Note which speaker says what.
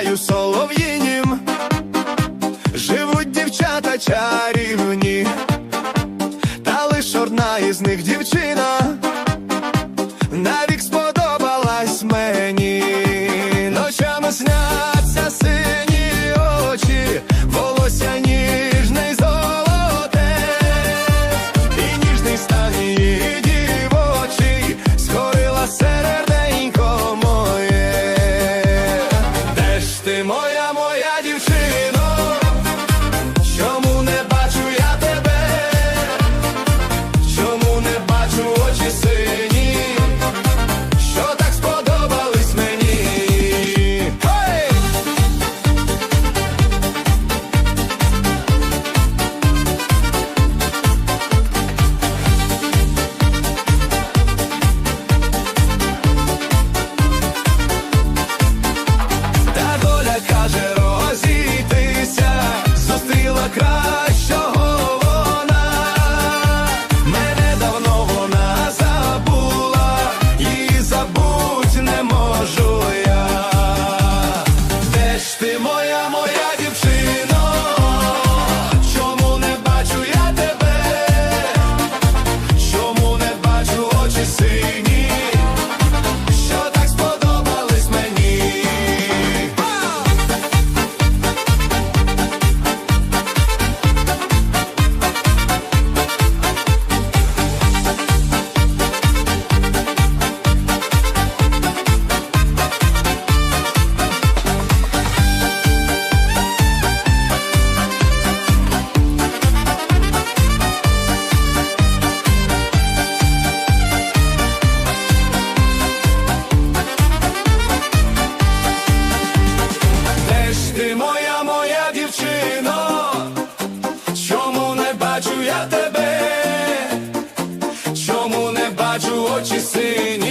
Speaker 1: краю солов'їнім. Живуть дівчата чарівні, seni